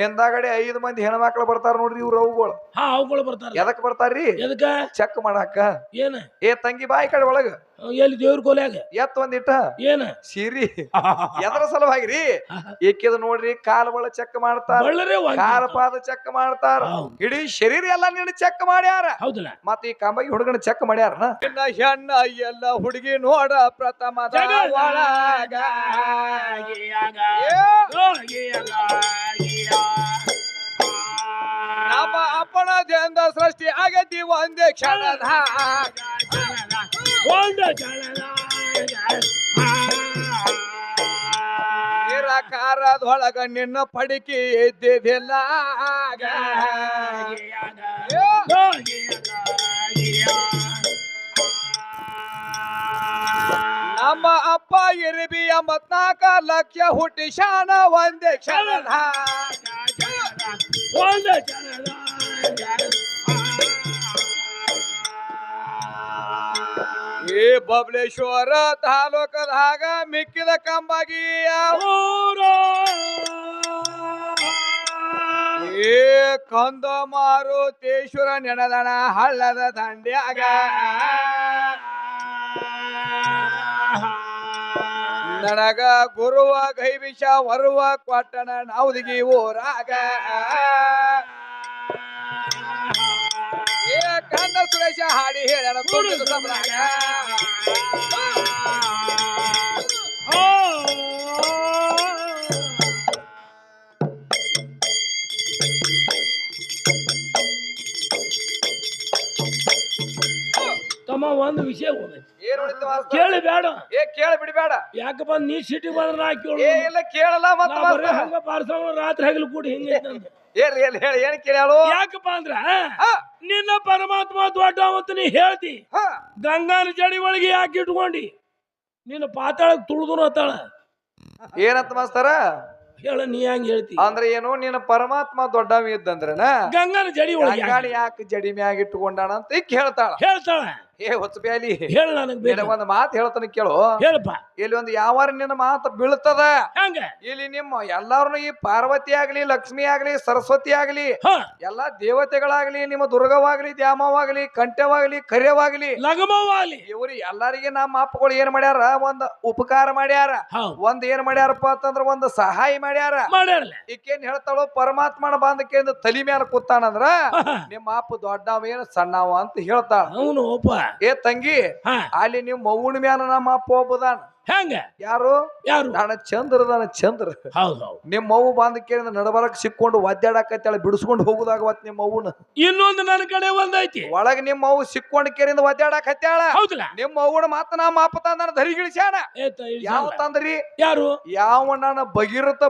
ಹಿಂದಾಗಡೆ ಐದು ಮಂದಿ ಹೆಣ್ಮಕ್ಳು ಬರ್ತಾರ ನೋಡ್ರಿ ಇವ್ರು ಅವುಗಳು. ಹಾ ಅವುಗಳು ಬರ್ತಾರ ಎದಕ್ ಬರ್ತಾರ್ರಿ? ಎದಕ್ಕ? ಚೆಕ್ ಮಾಡಾಕ. ಏನ? ಏ ತಂಗಿ ಬಾಯಿ ಕಡೆ ಒಳಗ. ಎಲ್ಲಿ ದೇವ್ರ ಕೋಲ್ಯಾಗ ಎತ್ ಒಂದಿಟ್ಟ? ಏನ? ಸೀರಿ. ಎದರ ಸಲುವಾಗಿರಿ? ಏಕಿದ ನೋಡ್ರಿ ಕಾಲ ಒಳ ಚೆಕ್ ಮಾಡ್ತಾರ. ಬಳ್ಳರೆ ಕಾಲ ಪಾದ ಚೆಕ್ ಮಾಡ್ತಾರ. ಹೌದ್. ಇಡೀ ಶರೀರ ಎಲ್ಲ ನೀನು ಚೆಕ್ ಮಾಡ್ಯಾರ. ಹೌದಲ್ಲ? ಮತ್ತ ಈ ಕಾಂಬಾಗಿ ಹುಡುಗನ ಚೆಕ್ ಮಾಡ್ಯಾರ ಹೆಣ್ಣ ಎಲ್ಲ ಹುಡುಗಿ ನೋಡ ಪ್ರಥಮ ಒಳಗ. ನಮ್ಮ ಅಪ್ಪಣದಿಂದ ಸೃಷ್ಟಿ ಆಗತಿ ಒಂದೇ ಕ್ಷಣದ ನಿರಾಕಾರದೊಳಗ ನಿನ್ನ ಪಡಿಕೆ ಎದ್ದಿದ್ದಿಲ್ಲ. ನಮ್ಮ ಅಪ್ಪ ಇರಿಬಿಯ ಮತ್ನಾಕ ಲಕ್ಷ ಹುಟ್ಟಿ ಶಾನ ಒಂದೇ ಕ್ಷಣದ ಈ ಬಬಲೇಶ್ವರ ತಾಲೂಕದಾಗ ಮಿಕ್ಕಿದ ಕಂಬಗಿ ಯಾವ? ಏ ಕಂದ ಮಾರುತೇಶ್ವರ ನೆನದಣ ಹಳ್ಳದ ದಂಡ್ಯಾಗ. ನನಗ ಗುರುವ ಗೈವಿಷ ಹೊರುವ ಕೊಟ್ಟಣ ನಾವುದಿಗಿ ಊರಾಗ ಏ ಕಂದ ಸುರೇಶ ಹಾಡಿ ಹೇಳಣ ಸಂಭ್ರಾಗ. ಒಂದು ವಿಷಯ ಕೇಳಿ ಬೇಡ. ಏ ಕೇಳಿ ಬಿಡಬೇಡ. ಯಾಕ ಬಂದ್ ನೀ ಸಿಟಿ ಬಂದ್ರೆ ನಾ ಕೇಳು ಏ ಇಲ್ಲ ಕೇಳಲ್ಲ ಮತ್ತೆ ಬರೀ ಹಂಗ ಪಾರ್ಸವ ರಾತ್ರಿ ಹಗಲು ಕೂಡಿ ಹಿಂಗೆ ನಂದು. ಏನ್ ಏನ್ ಹೇಳಿ ಏನ್ ಕೇಳ್ಯಾಳು? ಯಾಕಪ್ಪ ಅಂದ್ರ ನಿನ್ನ ಪರಮಾತ್ಮ ದೊಡ್ಡ ಅಂತ ನೀ ಹೇಳ್ತಿ ಹಾ. ಗಂಗಾನ ಜಡಿ ಒಳಗೆ ಯಾಕೆ ಇಟ್ಕೊಂಡಿ? ನಿನ್ನ ಪಾತಾಳಕ್ ತುಳಿದು ಅತ್ತಾಳ ಏನಂತ ಮಾಸ್ತಾರ? ಹೇಳ ನೀ ಹಂಗ ಹೇಳ್ತಿ? ಅಂದ್ರೆ ಏನು ನಿನ್ನ ಪರಮಾತ್ಮ ದೊಡ್ಡವ ಇದ್ದಂದ್ರನ? ಗಂಗಾನ ಜಡಿ ಒಳಗೆ ಯಾಕ್- ಯಾಕೆ ಜಡಿ ಮ್ಯಾಗ ಇಟ್ಕೊಂಡಾಣ ಅಂತ ಹೇಳ್ತಾಳ. ಹೇಳ್ತಾಳ. ಏ ಹೊಸ ಬ್ಯಾಲಿ ಹೇಳ ನನಗೆ ಒಂದ್ ಮಾತು ಹೇಳ್ತಾನೆ ಕೇಳು. ಹೇಳಪ್ಪ. ಇಲ್ಲಿ ಒಂದು ಯಾವ ನಿನ್ನ ಮಾತು ಬೀಳ್ತದ. ಹೆಂಗ? ಇಲ್ಲಿ ನಿಮ್ಮ ಎಲ್ಲಾರು ಈ ಪಾರ್ವತಿ ಆಗ್ಲಿ ಲಕ್ಷ್ಮಿ ಆಗ್ಲಿ ಸರಸ್ವತಿ ಆಗ್ಲಿ ಎಲ್ಲಾ ದೇವತೆಗಳಾಗ್ಲಿ ನಿಮ್ಮ ದುರ್ಗವಾಗ್ಲಿ ದ್ಯಾಮವಾಗ್ಲಿ ಕಂಠವಾಗ್ಲಿ ಕರ್ಯವಾಗ್ಲಿ ಲಗಮವಾಲಿ ಇವ್ರು ಎಲ್ಲಾರಿಗೆ ನಮ್ಮ ಅಪ್ಪಗಳು ಏನ್ ಮಾಡ್ಯಾರ? ಒಂದ್ ಉಪಕಾರ ಮಾಡ್ಯಾರ. ಒಂದ್ ಏನ್ ಮಾಡ್ಯಾರಪ್ಪ ಅಂತಂದ್ರ ಒಂದ್ ಸಹಾಯ ಮಾಡ್ಯಾರ. ಈಕೇನ್ ಹೇಳ್ತಾಳು? ಪರಮಾತ್ಮನ ಬಾಂಧಕ್ಕೆ ತಲಿ ಮ್ಯಾಲ ಕೂತಾನಂದ್ರ ನಿಮ್ಮ ಅಪ್ಪ ದೊಡ್ಡವ ಏನ್ ಸಣ್ಣವ ಅಂತ ಹೇಳ್ತಾಳ. ಅವನು ಒಪ್ಪ ಏ ತಂಗಿ ಹ. ಅಲ್ಲಿ ನಿಮ್ ಮೌನ ಮ್ಯಾನ ನಮ್ಮ ಅಪ್ಪ ಒಬ್ಬದಾನ ಹೆಂಗ? ಯಾರು? ಯಾರು? ನಾನು ಚಂದ್ರದಾನ ಚಂದ್ರ. ಹೌದು ಚಂದ್ರ ನಿಮ್ಮ ಅವ್ವ ಬಾಂಧ ಕೇಳಿದ ನಡಬರಕ್ ಸಿಕ್ಕೊಂಡು ಒದ್ದಾಡಕತ್ತಾಳ ಬಿಡಿಸ್ಕೊಂಡು ಹೋಗುದಾಗವತ್ ನಿಮ್ಮ ಅವ್ವನ ಇನ್ನೊಂದು ನನ್ನ ಕಡೆ ಒಂದೈತಿ. ಒಳಗ ನಿಮ್ಮ ಅವ್ವ ಸಿಕ್ಕೊಂಡು ಕೇಳಿದ ಒದ್ದಾಡಕತ್ತಾಳ. ಹೌದಲ್ಲ. ನಿಮ್ಮ ಅವ್ವನ ಮಾತ ನಾ ಮಾಪತ ತಂದನ ಧರಿಗಿಳಿಸ್ಯಾಣ ಏತ ಇಳ್ಸಲ್ಲ. ಯಾವ ತಂದ್ರಿ? ಯಾರು? ಯಾವ ನಾನು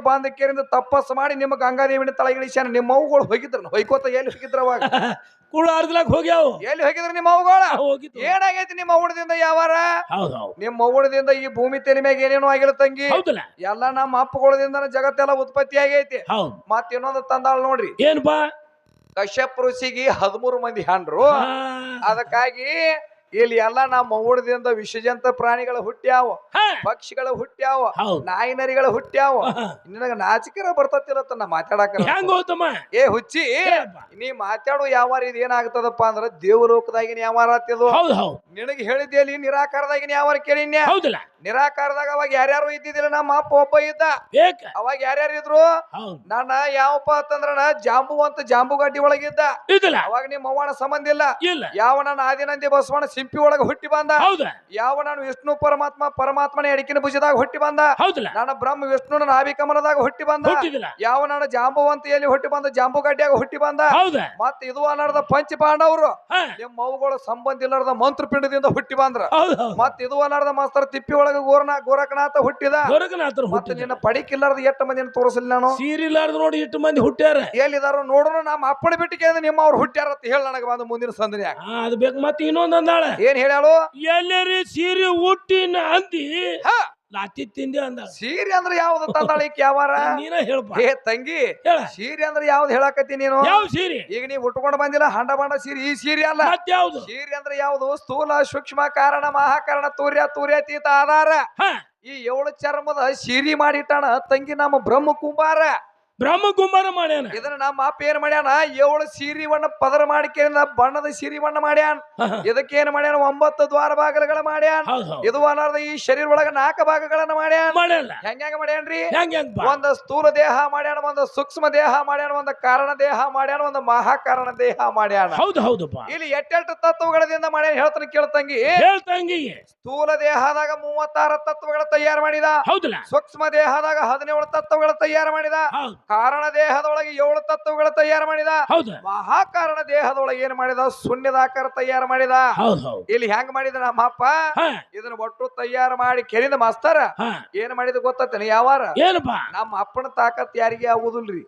ಬಾಂಧ ಕೇಳಿದ ತಪಸ್ ಮಾಡಿ ನಿಮ್ಮ ಗಂಗಾದೇವಿನ ತಳಗಿಳಿಸ್ಯಾನ. ನಿಮ್ಮ ಅವ್ಗಳು ಹೋಗಿದ್ರ ಹೊಯ್ಕೋತ ಎಲ್ಲಿ ಹೋಗಿದ್ರ ಅವಾಗ? ಕುಳ ಅರ್ಧಲಾಕ್ ಹೋಗ್ಯಾವ. ಎಲ್ಲಿ ಹೋಗಿದ್ರ ನಿಮ್ಮ ಅವ್ಗಳ? ಹೋಗಿತ್ತು. ಏನಾಗೈತಿ ನಿಮ್ಮ ಅವ್ವದಿಂದ ಯಾವಾರ? ಹೌದು ಹೌದು. ನಿಮ್ಮ ಅವ್ವಳದಿಂದ ಈ ಭೂಮಿ ತೆನೆ ಮ್ಯಾಗ ಏನೇನೋ ಆಗಿಲ್ಲ ತಂಗಿ. ಹೌದಲ್ಲ? ಎಲ್ಲ ನಮ್ಮ ಅಪ್ಪಗಳದಿಂದ ಜಗತ್ತೆಲ್ಲ ಉತ್ಪತ್ತಿ ಆಗೈತಿ. ಹೌದು. ಮತ್ ಇನ್ನೊಂದು ತಂದಾಳ ನೋಡ್ರಿ. ಏನಪ್ಪಾ ಕಶ್ಯಪ್ ಋಷಿಗೆ ಹದಿಮೂರು ಮಂದಿ ಹ್ಯಾಂಡ್ರು ಅದಕ್ಕಾಗಿ ಇಲ್ಲಿ ಎಲ್ಲ ನಮ್ಮ ಊಡದಿಂದ ವಿಷಜಂತ ಪ್ರಾಣಿಗಳು ಹುಟ್ಟ್ಯಾವ. ಪಕ್ಷಿಗಳ ಹುಟ್ಟ್ಯಾವ. ನಾಯಿ ನರಿಗಳು ಹುಟ್ಟ್ಯಾವ. ನಿನಗ ನಾಚಿಕೆರ ಬರ್ತತಿರತ್ತ ನಾ ಮಾತಾಡಕ ಏ ಹುಚ್ಚಿ. ನೀ ಮಾತಾಡು ಯಾವಾರ ಇದು ಏನಾಗ್ತದಪ್ಪ ಅಂದ್ರ ದೇವಲೋಕದಾಗಿನ ಯಾವಾರ ಆತಿದು ನಿನಗೆ ಹೇಳಿದ್ಯಲ್ಲಿ ನಿರಾಕಾರದಾಗಿನ ಯಾವಾರ ಕೇಳಿನ್ಯ? ಹೌದಲ್ಲ. ನಿರಾಕಾರದಾಗ ಅವಾಗ ಯಾರ್ಯಾರು ಇದ್ದಿದ್ದಿಲ್ಲ ನಮ್ಮ ಅಪ್ಪ ಒಬ್ಬ ಇದ್ದ. ಬೇಕ? ಅವಾಗ ಯಾರ್ಯಾರು ಇದ್ರು? ಹೌದು. ನಾನ ಯಾವಪ್ಪ ಅಂತಂದ್ರ ಜಾಂಬು ಅಂತ ಜಾಂಬುಗಡ್ಡಿ ಒಳಗಿದ್ದ ಇದಿಲ್ಲ? ಅವಾಗ ನಿಮ್ಮ ಅವ್ವನ ಸಂಬಂಧ ಇಲ್ಲ. ಇಲ್ಲ. ಯಾವ ನಾನು ಆದಿನಂದಿ ಬಸವಣ್ಣ ಸಿಂಪಿ ಒಳಗ ಹುಟ್ಟಿ ಬಂದ. ಹೌದ? ಯಾವ ನಾನು ವಿಷ್ಣು ಪರಮಾತ್ಮ ಪರಮಾತ್ಮನ ಎಡಕಿನ ಭುಜದಾಗ ಹುಟ್ಟಿ ಬಂದ. ಹೌದಲ್ಲ? ನಾನು ಬ್ರಹ್ಮ ವಿಷ್ಣುನ ನಾಭಿ ಕಮಲದಾಗ ಹುಟ್ಟಿ ಬಂದ. ಹುಟ್ಟಿದಿಲ್ಲ? ಯಾವ ನಾನು ಜಾಂಬುವಂತಿಯಲ್ಲಿ ಹುಟ್ಟಿ ಬಂದ ಜಾಂಬುಗಡ್ಡಿಯಾಗ ಹುಟ್ಟಿ ಬಂದ. ಹೌದ? ಮತ್ ಇದು ಅನ್ನಾರ್ದ ಪಂಚ ಪಾಂಡವರು ಹ, ನಿಮ್ಮ ಅವುಗಳು ಸಂಬಂಧ ಮಂತ್ರ ಮಂತ್ರಪಿಂಡದಿಂದ ಹುಟ್ಟಿ ಬಂದ್ರ. ಹೌದು ಹೌದು. ಮತ್ ಇದು ಅನ್ನಾರ್ದ ಮಾಸ್ತರ್ ತಿಪ್ಪಿ ಒಳಗ ಗೋರನ ಗೋರಕನಾಥ ಹುಟ್ಟಿದ. ಗೋರಕನಾಥ ಮತ್ ಹುಟ್ಟಿದ. ನಿನ್ನ ಪಡಿಕಿಲ್ಲಾರ್ದ ಎಷ್ಟು ಮಂದಿನ ತೋರಿಸಲಿ ನಾನು? ಸೀರಿಲಾರ್ದು ನೋಡಿ ಇಟ್ಟು ಮಂದಿ ಹುಟ್ಟ್ಯಾರ. ಎಲ್ಲಿದಾರ ನೋಡೋಣ ನಮ್ಮ ಅಪ್ಪನ ಬಿಟ್ಟಿಗೆ ನಿಮ್ಮ ಅವ್ರು ಹುಟ್ಟ್ಯಾರ ಅಂತ ಹೇಳಿ ನನಗೆ ಬಂದು ಮುಂದಿನ ಸಂದನ್ಯಾಗ. ಅದು ಬೇಕು ಮತ್ತೆ ಇನ್ನೊಂದ್ ಅಂದಾಳೆ. ಏನ್ ಹೇಳ್ಯಾಳು? ಎಲ್ಲರಿ ಸೀರೆ ಹುಟ್ಟಿನ ಅಂದಿ ಲಾತಿ ತಿಂದೆ ಅಂದ ಸೀರೆ ಅಂದ್ರೆ ಯಾವ್ದು ತಂದಾಳಿಕ್ ಯಾವಾರ? ನೀನ ಹೇಳಪ್ಪ ಏ ತಂಗಿ ಹೇಳ. ಸೀರೆ ಅಂದ್ರೆ ಯಾವ್ದು ಹೇಳಕತ್ತಿ ನೀನು? ಯಾವ ಸೀರೆ? ಈಗ ನೀವ್ ಉಟ್ಕೊಂಡು ಬಂದಿಲ್ಲ ಹಂಡ ಬಂಡ ಸೀರೆ ಈ ಸೀರೆ ಅಲ್ಲ. ಮತ್ಯಾವ್ದು ಸೀರೆ ಅಂದ್ರೆ ಯಾವ್ದು? ಸ್ಥೂಲ ಸೂಕ್ಷ್ಮ ಕಾರಣ ಮಹಾಕಾರಣ ತೂರ್ಯ ತೂರ್ಯಾತೀತ ಆಧಾರ. ಹ. ಈ ಏಳು ಚರ್ಮದ ಸೀರಿ ಮಾಡಿಟ್ಟಾಣ ತಂಗಿ ನಮ್ಮ ಬ್ರಹ್ಮ ಕುಂಬಾರ. ಬ್ರಹ್ಮ ಮಾಡ್ಯಾನ. ಇದನ್ನ ನಮ್ಮ ಅಪ್ಪ ಏನ್ ಮಾಡ್ಯಾನ? ಏಳು ಬಣ್ಣ ಪದರ ಮಾಡಿಕೆಯಿಂದ ಬಣ್ಣದ ಸಿರಿವನ್ನ ಮಾಡ್ಯಾನ. ಇದಕ್ಕೆ ಏನ್ ಮಾಡ್ಯಾನ? ಒಂಬತ್ತು ದ್ವಾರ ಭಾಗಗಳ ಮಾಡ್ಯಾನ. ಇದು ಅನ್ನೋದು ಈ ಶರೀರ ಒಳಗ ನಾಲ್ಕು ಭಾಗಗಳನ್ನ ಮಾಡ್ಯಾನ. ಹೆಂಗ್ಯಾಂಗ ಹೆಂಗ ಹೆಂಗ ಮಾಡ್ಯಾನ್ರಿ? ಒಂದು ಸ್ಥೂಲ ದೇಹ ಮಾಡ್ಯಾನ ಒಂದ ಸೂಕ್ಷ್ಮ ದೇಹ ಮಾಡ್ಯಾನ ಒಂದ ಕಾರಣ ದೇಹ ಮಾಡ್ಯಾನ ಒಂದು ಮಹಾಕಾರಣ ದೇಹ ಮಾಡ್ಯಾನ. ಹೌದು ಹೌದು ಇಲ್ಲಿ ಎಟ್ಟೆಟ್ಟು ತತ್ವಗಳಿಂದ ಮಾಡ್ಯಾನ ಹೇಳ್ತಾನೆ ಕೇಳ್ತಂಗಿ ಹೇಳ್ತಂಗಿ. ಸ್ಥೂಲ ದೇಹದಾಗ ಮೂವತ್ತಾರು ತತ್ವಗಳ ತಯಾರು ಮಾಡಿದ. ಸೂಕ್ಷ್ಮ ದೇಹದಾಗ ಹದಿನೇಳು ತತ್ವಗಳ ತಯಾರು ಮಾಡಿದ. ಕಾರಣ ದೇಹದೊಳಗೆ ಏಳು ತತ್ವಗಳ ತಯಾರು ಮಾಡಿದ. ಮಹಾಕಾರಣ ದೇಹದೊಳಗೆ ಏನ್ ಮಾಡಿದ? ಶೂನ್ಯದ ಆಕಾರ ತಯಾರು ಮಾಡಿದ. ಇಲ್ಲಿ ಹೆಂಗ್ ಮಾಡಿದ ನಮ್ಮ ಅಪ್ಪ ಇದನ್ನ ಒಟ್ಟು ತಯಾರು ಮಾಡಿ ಕೆರಿದ ಮಾಸ್ತಾರ. ಏನ್ ಮಾಡಿದ ಗೊತ್ತೇನೆ ಯಾವಾರ? ಏನಪ್ಪ? ನಮ್ಮ ಅಪ್ಪನ ತಾಕತ್ ಯಾರಿಗೆ ಆಗುದಿಲ್ರಿ?